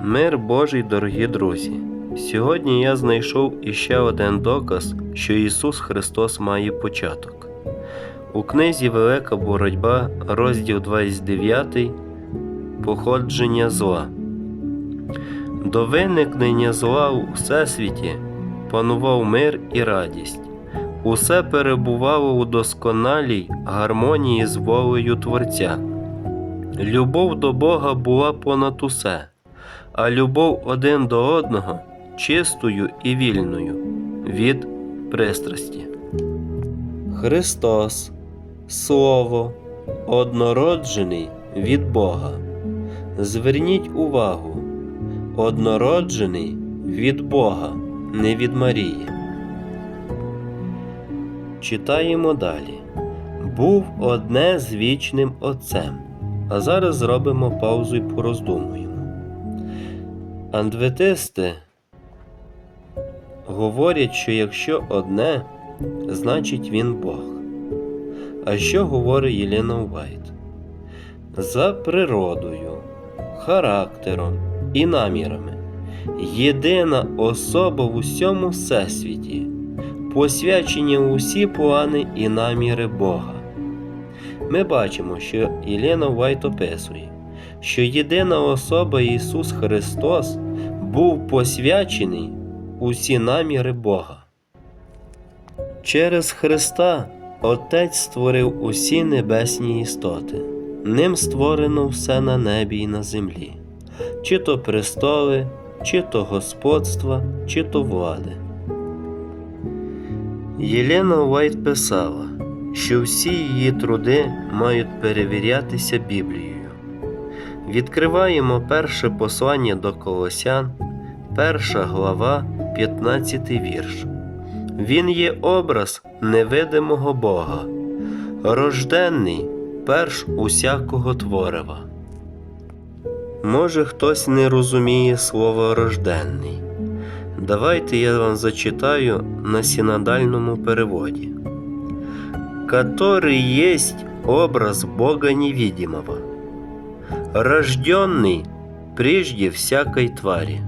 Мир Божий, дорогі друзі! Сьогодні я знайшов іще один доказ, що Ісус Христос має початок. У книзі Велика боротьба, розділ 29, Походження зла. До виникнення зла у Всесвіті панував мир і радість. Усе перебувало у досконалій гармонії з волею Творця. Любов до Бога була понад усе, а любов один до одного чистою і вільною від пристрасті. Христос, Слово, однороджений від Бога. Зверніть увагу, однороджений від Бога, не від Марії. Читаємо далі. Був одне з вічним Отцем. А зараз зробимо паузу і пороздумуємо. Адвентисти говорять, що якщо одне, значить він Бог. А що говорить Єлена Вайт? За природою, характером і намірами. Єдина особа в усьому всесвіті, посвячені усі плани і наміри Бога. Ми бачимо, що Єлена Вайт описує, що єдина особа Ісус Христос був посвячений усі наміри Бога. Через Христа Отець створив усі небесні істоти, ним створено все на небі і на землі, чи то престоли, чи то господства, чи то влади. Єлена Уайт писала, що всі її труди мають перевірятися Біблією. Відкриваємо перше послання до Колосян, перша глава, 15 вірш. Він є образ невидимого Бога, рожденний перш усякого творива. Може, хтось не розуміє слово рожденний. Давайте я вам зачитаю на синодальному переводі. Который есть образ Бога невидимого, рожденный прежде всякой твари.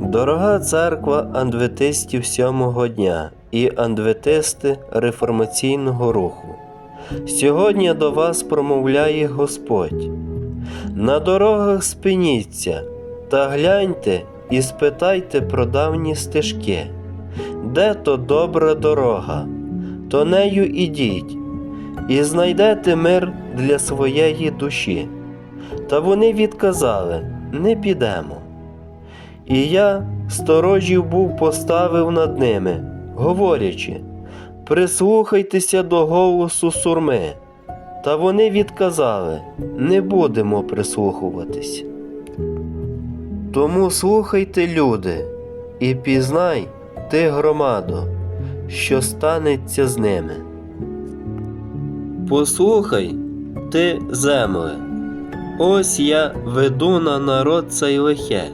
Дорога церква адвентистів сьомого дня і адвентисти реформаційного руху. Сьогодні до вас промовляє Господь. На дорогах спиніться та гляньте і спитайте про давні стежки, де то добра дорога, то нею ідіть, і знайдете мир для своєї душі. Та вони відказали не підемо. І я сторожів був поставив над ними, говорячи Прислухайтеся до голосу сурми. Та вони відказали не будемо прислухуватись. Тому слухайте, люди, і пізнай ти громадо, що станеться з ними. Послухай, ти земле, ось я веду на народ цей лихе,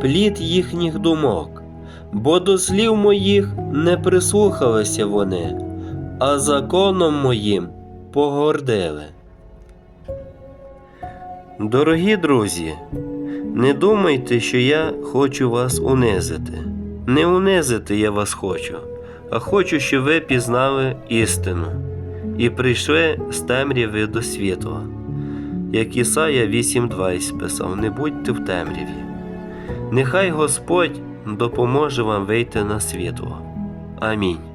плід їхніх думок, бо до слів моїх не прислухалися вони, а законом моїм погордили. Дорогі друзі, не думайте, що я хочу вас унизити. Не унизити я вас хочу, а хочу, щоб ви пізнали істину і прийшли з темряви до світла. Як Ісая 8.20 писав, не будьте в темряві. Нехай Господь допоможе вам вийти на світло. Амінь.